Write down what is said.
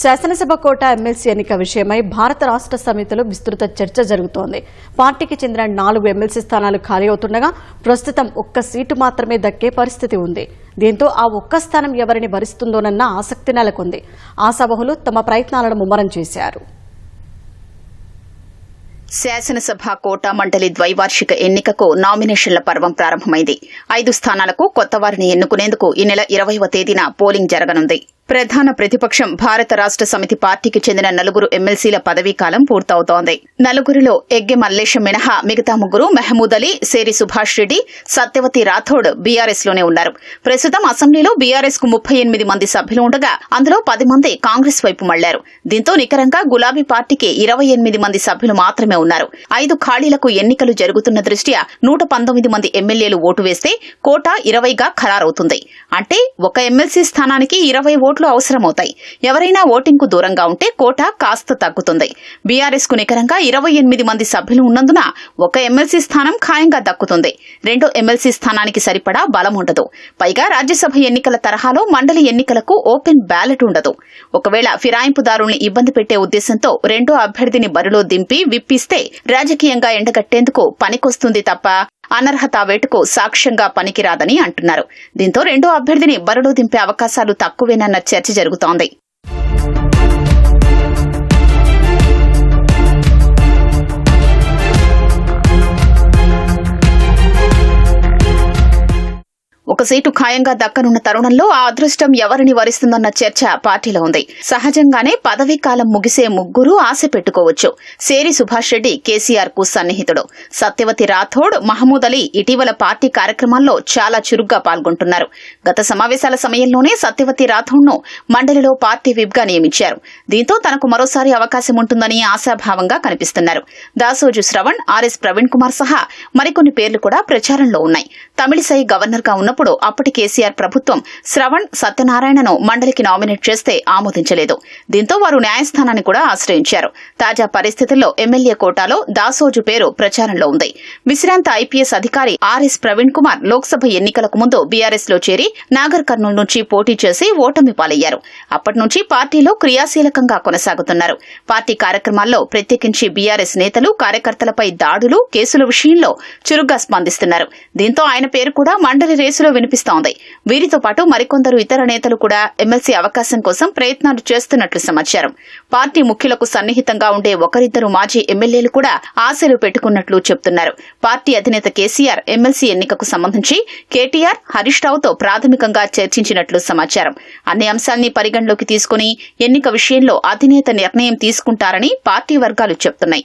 శాసనసభ కోట ఎమ్మెల్సీ ఎన్నిక విషయమై భారత రాష్ట్ర సమితిలో విస్తృత చర్చ జరుగుతోంది. పార్టీకి చెందిన నాలుగు ఎమ్మెల్సీ స్థానాలు ఖాళీ అవుతుండగా ప్రస్తుతం ఒక్క సీటు మాత్రమే దక్కే పరిస్థితి ఉంది. దీంతో ఆ ఒక్క స్థానం ఎవరిని భరిస్తుందోనన్న ఆసక్తి నెలకొంది. ఆశాబహులు తమ ప్రయత్నాలను ముమ్మరం చేశారు. శాసనసభ కోటా మండలి ద్వైవార్షిక ఎన్నికకు నామినేషన్ల పర్వం ప్రారంభమైంది. ఐదు స్థానాలకు కొత్త వారిని ఎన్నుకునేందుకు ఈ నెల ఇరవైవ తేదీన పోలింగ్ జరగనుంది. ప్రధాన ప్రతిపక్షం భారత రాష్ట సమితి పార్టీకి చెందిన నలుగురు ఎమ్మెల్సీల పదవీకాలం పూర్తవుతోంది. నలుగురిలో ఎగ్గె మల్లేశం మినహా మిగతా ముగ్గురు మెహమూద్ అలీ సేరి సుభాష్ రెడ్డి సత్యవతి రాథోడ్ బీఆర్ఎస్లోనే ఉన్నారు. ప్రస్తుతం అసెంబ్లీలో బీఆర్ఎస్కు ముప్పై ఎనిమిది మంది సభ్యులు ఉండగా అందులో పది మంది కాంగ్రెస్ వైపు మళ్ళారు. దీంతో నికరంగా గులాబీ పార్టీకి ఇరవై ఎనిమిది మంది సభ్యులు మాత్రమే ఉన్నారు. ఐదు ఖాళీలకు ఎన్నికలు జరుగుతున్న దృష్ట్యా నూట పంతొమ్మిది మంది ఎమ్మెల్యేలు ఓటు వేస్తే కోట ఇరవైగా ఖరారవుతుంది. అంటే ఒక ఎమ్మెల్సీ స్థానానికి ఇరవై ఓట్లు అవసరమవుతాయి. ఎవరైనా ఓటింగ్కు దూరంగా ఉంటే కోటా కాస్త తగ్గుతుంది. బీఆర్ఎస్కు నికరంగా ఇరవై ఎనిమిది మంది సభ్యులు ఉన్నందున ఒక ఎమ్మెల్సీ స్థానం ఖాయంగా దక్కుతుంది. రెండో ఎమ్మెల్సీ స్థానానికి సరిపడా బలం ఉండదు. పైగా రాజ్యసభ ఎన్నికల తరహాలో మండలి ఎన్నికలకు ఓపెన్ బ్యాలెట్ ఉండదు. ఒకవేళ ఫిరాయింపుదారుల్ని ఇబ్బంది పెట్టే ఉద్దేశంతో రెండో అభ్యర్థిని బరిలో దింపి విప్పిస్తే రాజకీయంగా ఎండగట్టేందుకు పనికొస్తుంది తప్ప అనర్హత వేటుకు సాక్ష్యంగా పనికిరాదని అంటున్నారు. దీంతో రెండో అభ్యర్థిని బరిలో దింపే అవకాశాలు తక్కువేనన్న చర్చ జరుగుతోంది. ఒక సీటు ఖాయంగా దక్కనున్న తరుణంలో ఆ అదృష్టం ఎవరిని వరిస్తుందన్న చర్చ పార్టీలో ఉంది. సహజంగానే పదవీ కాలం ముగిసే ముగ్గురు ఆశ పెట్టుకోవచ్చు. సేరి సుభాష్ రెడ్డి కేసీఆర్కు సన్నిహితుడు. సత్యవతి రాథోడ్ మహమూద్ అలీ ఇటీవల పార్టీ కార్యక్రమాల్లో చాలా చురుగ్గా పాల్గొంటున్నారు. గత సమావేశాల సమయంలోనే సత్యవతి రాథోడ్ను మండలిలో పార్టీ విప్గా నియమించారు. దీంతో తనకు మరోసారి అవకాశం ఉంటుందని ఆశాభావంగా కనిపిస్తున్నారు. దాసోజు శ్రవణ్ ఆర్ఎస్ ప్రవీణ్ కుమార్ సహా మరికొన్ని పేర్లు కూడా ప్రచారంలో ఉన్నాయి. తమిళిసై గవర్నర్గా ఉన్నప్పుడు అప్పటి కేసీఆర్ ప్రభుత్వం శ్రవణ్ సత్యనారాయణను మండలికి నామినేట్ చేస్తే ఆమోదించలేదు. దీంతో వారు న్యాయస్థానాన్ని కూడా ఆశ్రయించారు. తాజా పరిస్థితుల్లో ఎమ్మెల్యే కోటాలో దాసోజు పేరు ప్రచారంలో ఉంది. విశ్రాంత ఐపీఎస్ అధికారి ఆర్ఎస్ ప్రవీణ్ కుమార్ లోక్సభ ఎన్నికలకు ముందు బీఆర్ఎస్లో చేరి నాగర్ కర్నూలు నుంచి పోటీ చేసి ఓటమి పాలయ్యారు. అప్పటి నుంచి పార్టీలో క్రియాశీలకంగా కొనసాగుతున్నారు. పార్టీ కార్యక్రమాల్లో ప్రత్యేకించి బీఆర్ఎస్ నేతలు కార్యకర్తలపై దాడులు కేసుల విషయంలో చురుగ్గా స్పందిస్తున్నారు. దీంతో ఆయన పేరు కూడా మండలి రేసులో వినిపిస్తోంది. వీరితో పాటు మరికొందరు ఇతర నేతలు కూడా ఎమ్మెల్సీ అవకాశం కోసం ప్రయత్నాలు చేస్తున్నట్లు సమాచారం. పార్టీ ముఖ్యులకు సన్నిహితంగా ఉండే ఒకరిద్దరు మాజీ ఎమ్మెల్యేలు కూడా ఆశలు పెట్టుకున్నట్లు చెబుతున్నారు పార్టీ అధినేత కేసీఆర్ ఎమ్మెల్సీ ఎన్నికకు సంబంధించి కేటీఆర్ హరీష్ రావుతో ప్రాథమికంగా చర్చించినట్లు సమాచారం. అన్ని అంశాల్ని పరిగణలోకి తీసుకుని ఎన్నిక విషయంలో అధినేత నిర్ణయం తీసుకుంటారని పార్టీ వర్గాలు చెబుతున్నాయి